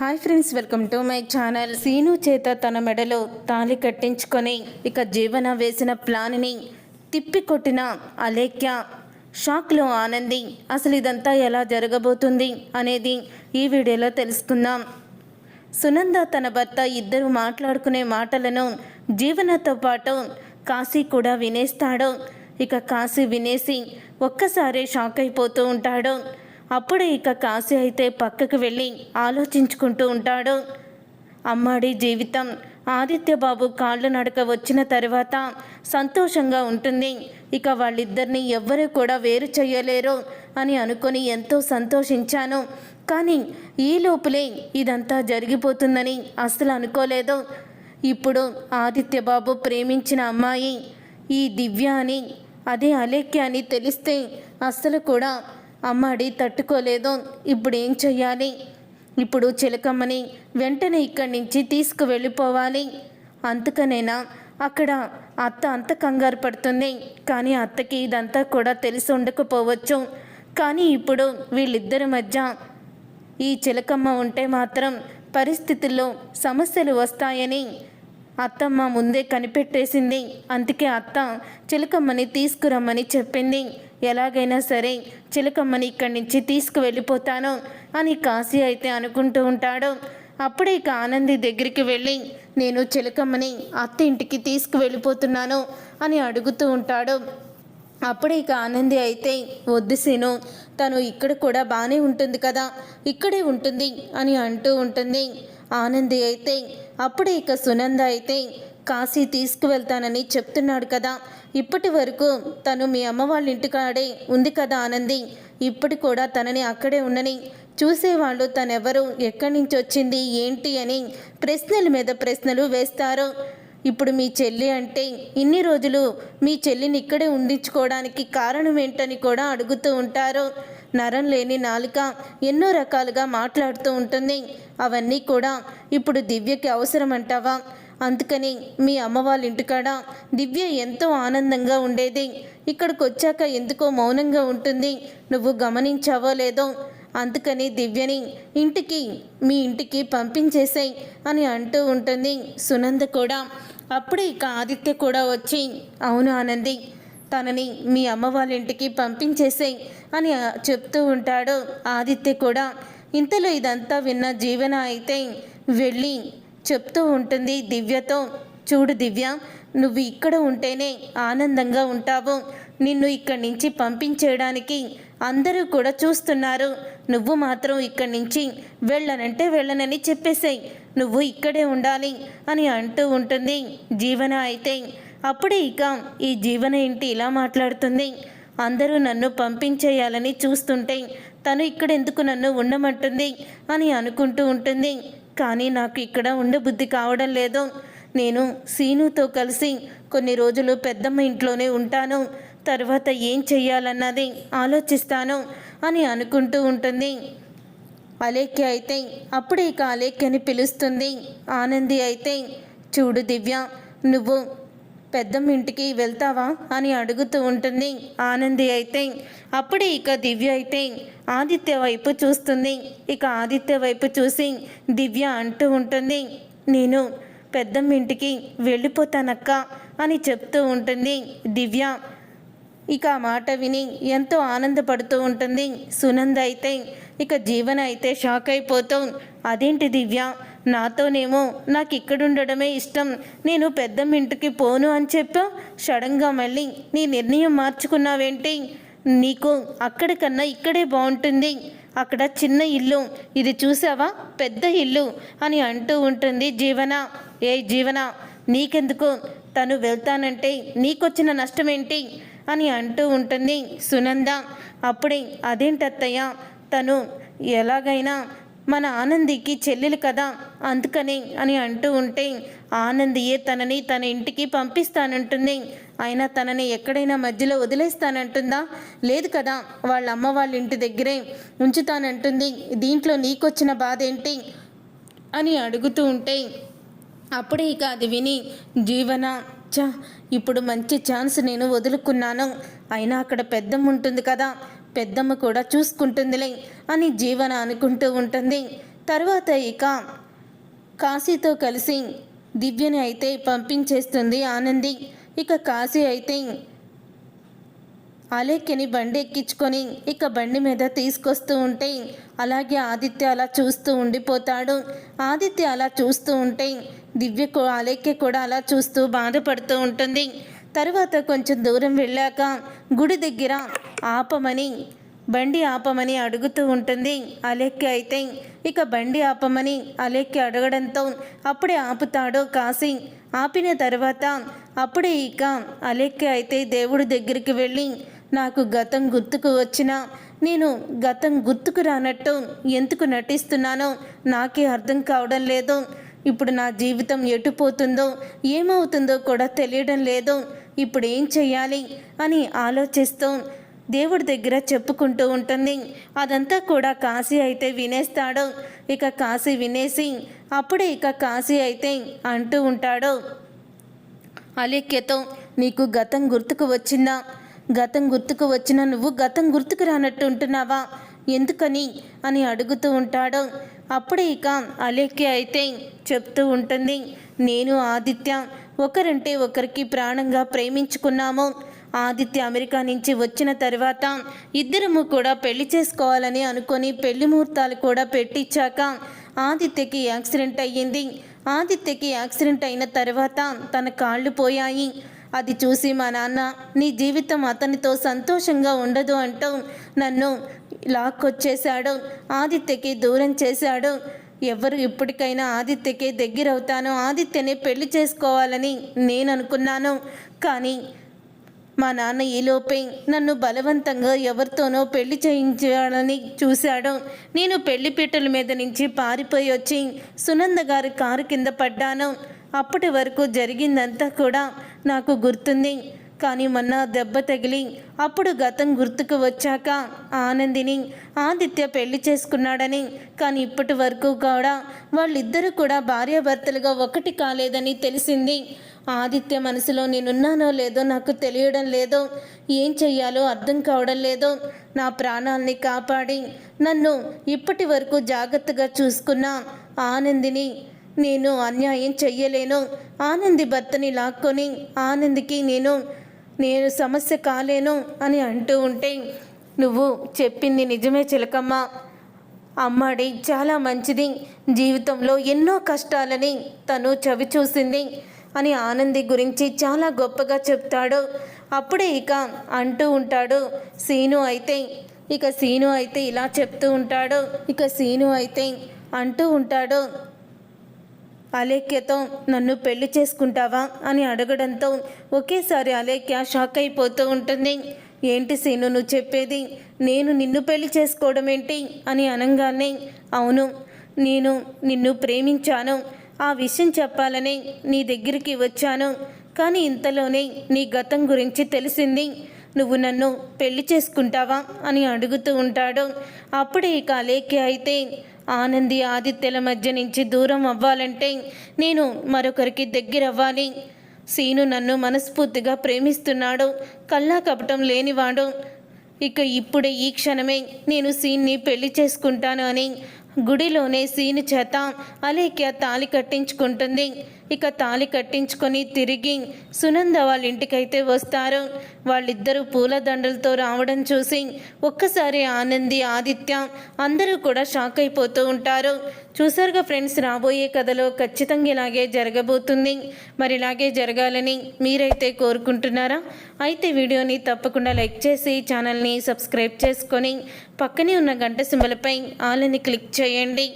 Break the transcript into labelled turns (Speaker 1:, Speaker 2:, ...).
Speaker 1: Hi friends welcome to my channel. Seenu చేత తన మెడలో తాళి కట్టించుకొని ఇక జీవన వేసిన ప్లాన్ని తిప్పికొట్టిన అలేఖ్య. షాక్లో ఆనంది అసలు ఇదంతా ఎలా జరగబోతుంది? అనేది ఈ వీడియోలో తెలుసుకుందాం. సునంద తన భర్త ఇద్దరు మాట్లాడుకునే మాటలను జీవనతో పాటు కాశీ కూడా వినేస్తాడు. ఇక కాశీ వినేసి ఒక్కసారి షాక్ అయిపోతూ ఉంటాడు. అప్పుడు ఇక కాశీ అయితే పక్కకు వెళ్ళి ఆలోచించుకుంటూ ఉంటాడు. అమ్మాడి జీవితం ఆదిత్యబాబు కాళ్ళు నడక వచ్చిన తర్వాత సంతోషంగా ఉంటుంది. ఇక వాళ్ళిద్దరిని ఎవ్వరూ కూడా వేరు చేయలేరు అని అనుకొని ఎంతో సంతోషించాను. కానీ ఈ లోపలే ఇదంతా జరిగిపోతుందని అస్సలు అనుకోలేదు. ఇప్పుడు ఆదిత్యబాబు ప్రేమించిన అమ్మాయి ఈ దివ్య అని అదే అలేఖ్య అని తెలిస్తే అస్సలు కూడా అమ్మాడి తట్టుకోలేదు. ఇప్పుడు ఏం చెయ్యాలి? ఇప్పుడు చిలకమ్మని వెంటనే ఇక్కడి నుంచి తీసుకువెళ్ళిపోవాలి. అందుకనేనా? అక్కడ అత్త అంత కంగారు పడుతుంది. కానీ అత్తకి ఇదంతా కూడా తెలిసి ఉండకపోవచ్చు. కానీ ఇప్పుడు వీళ్ళిద్దరి మధ్య ఈ చిలకమ్మ ఉంటే మాత్రం పరిస్థితుల్లో సమస్యలు వస్తాయని అత్తమ్మ ముందే కనిపెట్టేసింది. అందుకే అత్త చిలకమ్మని తీసుకురమ్మని చెప్పింది. ఎలాగైనా సరే చిలకమ్మని ఇక్కడి నుంచి తీసుకువెళ్ళిపోతాను అని కాశీ అయితే అనుకుంటూ ఉంటాడు. అప్పుడే ఇక ఆనంది దగ్గరికి వెళ్ళి నేను చిలకమ్మని అత్త ఇంటికి తీసుకువెళ్ళిపోతున్నాను అని అడుగుతూ ఉంటాడు. అప్పుడే ఇక ఆనంది అయితే వద్దు సీను తను ఇక్కడ కూడా బాగానే ఉంటుంది కదా ఇక్కడే ఉంటుంది అని అంటూ ఉంటుంది. ఆనంది అయితే అప్పుడే ఇక సునంద అయితే కాశీ తీసుకువెళ్తానని చెప్తున్నాడు కదా ఇప్పటి వరకు తను మీ అమ్మ వాళ్ళ ఇంటికాడే ఉంది కదా ఆనంది. ఇప్పటి కూడా తనని అక్కడే ఉండని చూసేవాళ్ళు తనెవరు? ఎక్కడి నుంచి వచ్చింది? ఏంటి అని ప్రశ్నల మీద ప్రశ్నలు వేస్తారు. ఇప్పుడు మీ చెల్లి అంటే ఇన్ని రోజులు మీ చెల్లిని ఇక్కడే ఉండించుకోవడానికి కారణం ఏంటని కూడా అడుగుతూ ఉంటారు. నరం లేని నాలుక ఎన్నో రకాలుగా మాట్లాడుతూ ఉంటుంది. అవన్నీ కూడా ఇప్పుడు దివ్యకి అవసరం అంటావా అందుకని మీ అమ్మ వాళ్ళ ఇంటికాడ దివ్య ఎంతో ఆనందంగా ఉండేది. ఇక్కడికి వచ్చాక ఎందుకో మౌనంగా ఉంటుంది. నువ్వు గమనించావో లేదో అందుకని దివ్యని ఇంటికి మీ ఇంటికి పంపించేసాయి అని అంటూ ఉంటుంది సునంద కూడా. అప్పుడే ఇక ఆదిత్య కూడా వచ్చి అవును ఆనంది తనని మీ అమ్మ వాళ్ళ ఇంటికి పంపించేసాయి అని చెప్తూ ఉంటాడు ఆదిత్య కూడా. ఇంతలో ఇదంతా విన్న జీవన అయితే వెళ్ళి చెప్తూ ఉంటుంది దివ్యతో చూడు దివ్య నువ్వు ఇక్కడ ఉంటేనే ఆనందంగా ఉంటావు. నిన్ను ఇక్కడి నుంచి పంపించేయడానికి అందరూ కూడా చూస్తున్నారు. నువ్వు మాత్రం ఇక్కడి నుంచి వెళ్ళనంటే వెళ్ళనని చెప్పేసాయి. నువ్వు ఇక్కడే ఉండాలి అని అంటూ ఉంటుంది జీవన అయితే. అప్పుడే ఇక ఈ జీవన ఇంటి ఇలా మాట్లాడుతుంది. అందరూ నన్ను పంపించేయాలని చూస్తుంటే తను ఇక్కడ ఎందుకు నన్ను ఉండమంటుంది అని అనుకుంటూ ఉంటుంది. కానీ నాకు ఇక్కడ ఉండబుద్ధి కావడం లేదు. నేను సీనుతో కలిసి కొన్ని రోజులు పెద్దమ్మ ఇంట్లోనే ఉంటాను. తర్వాత ఏం చెయ్యాలన్నది ఆలోచిస్తాను అని అనుకుంటూ ఉంటుంది. అలేఖ్య అయితే అప్పుడే ఇక అలేఖ్యని పిలుస్తుంది. ఆనంది అయితే చూడు దివ్య నువ్వు పెద్దమ్మ ఇంటికి వెళ్తావా అని అడుగుతూ ఉంటుంది. ఆనంది అయితే అప్పుడే ఇక దివ్య అయితే ఆదిత్య వైపు చూస్తుంది. ఇక ఆదిత్య వైపు చూసి దివ్య అంటూ ఉంటుంది నేను పెద్దమ్మ ఇంటికి వెళ్ళిపోతానక్క అని చెప్తూ ఉంటుంది దివ్య. ఇక ఆ మాట విని ఎంతో ఆనందపడుతూ ఉంటుంది సునంద అయితే. ఇక జీవన అయితే షాక్ అయిపోతాం అదేంటి దివ్య? నాతోనేమో నాకు ఇక్కడుండడమే ఇష్టం. నేను పెద్దమ్మ ఇంటికి పోను అని చెప్పా. సడన్గా మళ్ళీ నీ నిర్ణయం మార్చుకున్నావేంటి? నీకు అక్కడికన్నా ఇక్కడే బాగుంటుంది అక్కడ చిన్న ఇల్లు. ఇది చూసావా? పెద్ద ఇల్లు అని అంటూ ఉంటుంది జీవన. ఏ జీవన? నీకెందుకు? తను వెళ్తానంటే నీకొచ్చిన నష్టమేంటి? అని అంటూ ఉంటుంది సునంద. అప్పుడే అదేంటత్తయ్య? తను ఎలాగైనా మన ఆనందికి చెల్లెలు కదా అందుకని అని అంటూ ఉంటే ఆనందియే తనని తన ఇంటికి పంపిస్తానంటుంది. అయినా తనని ఎక్కడైనా మధ్యలో వదిలేస్తానంటుందా? లేదు కదా వాళ్ళ అమ్మ వాళ్ళ ఇంటి దగ్గరే ఉంచుతానంటుంది. దీంట్లో నీకొచ్చిన బాధ ఏంటి అని అడుగుతూ ఉంటే అప్పుడే ఇక అది విని జీవన చా ఇప్పుడు మంచి ఛాన్స్ నేను వదులుకున్నాను. అయినా అక్కడ పెద్దమ్మ ఉంటుంది కదా పెద్దమ్మ కూడా చూసుకుంటుందిలే అని జీవన అనుకుంటూ ఉంటుంది. తర్వాత ఇక కాశీతో కలిసి దివ్యని అయితే పంపించేస్తుంది ఆనంది. ఇక కాశీ అయితే అలేఖ్యని బండి ఎక్కించుకొని ఇక బండి మీద తీసుకొస్తూ ఉంటే అలాగే ఆదిత్య అలా చూస్తూ ఉండిపోతాడు. ఆదిత్య అలా చూస్తూ ఉంటే దివ్య కూ- అలేఖ్య కూడా అలా చూస్తూ బాధపడుతూ ఉంటుంది. తర్వాత కొంచెం దూరం వెళ్ళాక గుడి దగ్గర ఆపమని బండి ఆపమని అడుగుతూ ఉంటుంది. అలెక్కి అయితే ఇక బండి ఆపమని అలెక్కి అడగడంతో అప్పుడే ఆపుతాడు కాశీ. ఆపిన తర్వాత అప్పుడే ఇక అలెక్కి అయితే దేవుడి దగ్గరికి వెళ్ళి నాకు గతం గుర్తుకు వచ్చిన నేను గతం గుర్తుకు రానట్టు ఎందుకు నటిస్తున్నానో నాకే అర్థం కావడం లేదు. ఇప్పుడు నా జీవితం ఎటుపోతుందో ఏమవుతుందో కూడా తెలియడం లేదు. ఇప్పుడు ఏం చెయ్యాలి అని ఆలోచిస్తూ దేవుడి దగ్గర చెప్పుకుంటూ ఉంటుంది. అదంతా కూడా కాశీ అయితే వినేస్తాడు. ఇక కాశీ వినేసి అప్పుడే ఇక కాశీ అయితే అంటూ ఉంటాడు. అలేఖ్యతో నీకు గతం గుర్తుకు వచ్చిందా? గతం గుర్తుకు వచ్చిన నువ్వు గతం గుర్తుకు రానట్టు ఉంటున్నావా? ఎందుకని? అని అడుగుతూ ఉంటాడు. అప్పుడే ఇక అలేఖ్య అయితే చెప్తూ ఉంటుంది. నేను ఆదిత్య ఒకరంటే ఒకరికి ప్రాణంగా ప్రేమించుకున్నాము. ఆదిత్య అమెరికా నుంచి వచ్చిన తర్వాత ఇద్దరము కూడా పెళ్ళి చేసుకోవాలని అనుకొని పెళ్ళి ముహూర్తాలు కూడా పెట్టించాక ఆదిత్యకి యాక్సిడెంట్ అయ్యింది. ఆదిత్యకి యాక్సిడెంట్ అయిన తర్వాత తన కాళ్ళు పోయాయి. అది చూసి మా నాన్న నీ జీవితం అతనితో సంతోషంగా ఉండదు అంటూ నన్ను లాక్కొచ్చేశాడు. ఆదిత్యకి దూరం చేశాడు. ఎవరు ఇప్పటికైనా ఆదిత్యకే దగ్గరవుతానో ఆదిత్యనే పెళ్ళి చేసుకోవాలని నేను అనుకున్నాను కానీ మా నాన్న ఈలోపే నన్ను బలవంతంగా ఎవరితోనో పెళ్ళి చేయించాలని చూశాడు. నేను పెళ్ళి పీటల మీద నుంచి పారిపోయి వచ్చి సునంద గారి కారు కింద పడ్డాను. అప్పటి వరకు జరిగిందంతా కూడా నాకు గుర్తుంది. కానీ మొన్న దెబ్బ తగిలి అప్పుడు గతం గుర్తుకు వచ్చాక ఆనందిని ఆదిత్య పెళ్ళి చేసుకున్నాడని కానీ ఇప్పటి వరకు కూడా వాళ్ళిద్దరూ కూడా భార్యాభర్తలుగా ఒకటి కాలేదని తెలిసింది. ఆదిత్య మనసులో నేనున్నానో లేదో నాకు తెలియడం లేదో ఏం చెయ్యాలో అర్థం కావడం లేదో నా ప్రాణాల్ని కాపాడి నన్ను ఇప్పటి వరకు జాగ్రత్తగా చూసుకున్న ఆనందిని నేను అన్యాయం చెయ్యలేను. ఆనంది భర్తని లాక్కొని ఆనందికి నేను నేను సమస్య కాలేను అని అంటూ ఉంటే నువ్వు చెప్పింది నిజమే చిలకమ్మ. అమ్మాడి చాలా మంచిది. జీవితంలో ఎన్నో కష్టాలని తను చవి చూసింది అని ఆనంది గురించి చాలా గొప్పగా చెప్తాడు. అప్పుడే ఇక అంటూ ఉంటాడు సీను అయితే ఇక సీను అయితే ఇలా చెప్తూ ఉంటాడు. ఇక సీను అయితే అంటూ ఉంటాడు. అలేఖ్యతో నన్ను పెళ్ళి చేసుకుంటావా? అని అడగడంతో ఒకేసారి అలేఖ్య షాక్ అయిపోతూ ఉంటుంది. ఏంటి సీను నువ్వు చెప్పేది? నేను నిన్ను పెళ్ళి చేసుకోవడం ఏంటి? అని అనగానే అవును నేను నిన్ను ప్రేమించాను. ఆ విషయం చెప్పాలని నీ దగ్గరికి వచ్చాను. కానీ ఇంతలోనే నీ గతం గురించి తెలిసింది. నువ్వు నన్ను పెళ్ళి చేసుకుంటావా అని అడుగుతూ ఉంటాడు. అప్పుడే ఇక అలేఖ్య అయితే ఆనంది ఆదిత్యల మధ్య నుంచి దూరం అవ్వాలంటే నేను మరొకరికి దగ్గర అవ్వాలి. సీను నన్ను మనస్ఫూర్తిగా ప్రేమిస్తున్నాడు. కల్లా కపటం లేనివాడు. ఇక ఇప్పుడే ఈ క్షణమే నేను సీన్ని పెళ్ళి చేసుకుంటాను అని గుడిలోనే సీను చేత అలేఖ్య తాలి కట్టించుకుంటుంది. ఇక తాలి కట్టించుకొని తిరిగి సునంద వాళ్ళ ఇంటికైతే వస్తారు. వాళ్ళిద్దరూ పూలదండలతో రావడం చూసి ఒక్కసారి ఆనంది ఆదిత్య అందరూ కూడా షాక్ అయిపోతూ ఉంటారు. చూసారుగా ఫ్రెండ్స్ రాబోయే కథలో ఖచ్చితంగా ఇలాగే జరగబోతుంది. మరి ఇలాగే జరగాలని మీరైతే కోరుకుంటున్నారా? అయితే వీడియోని తప్పకుండా లైక్ చేసి ఛానల్ని సబ్స్క్రైబ్ చేసుకొని పక్కనే ఉన్న గంట సింబలపై ఆలని క్లిక్ చేయండి.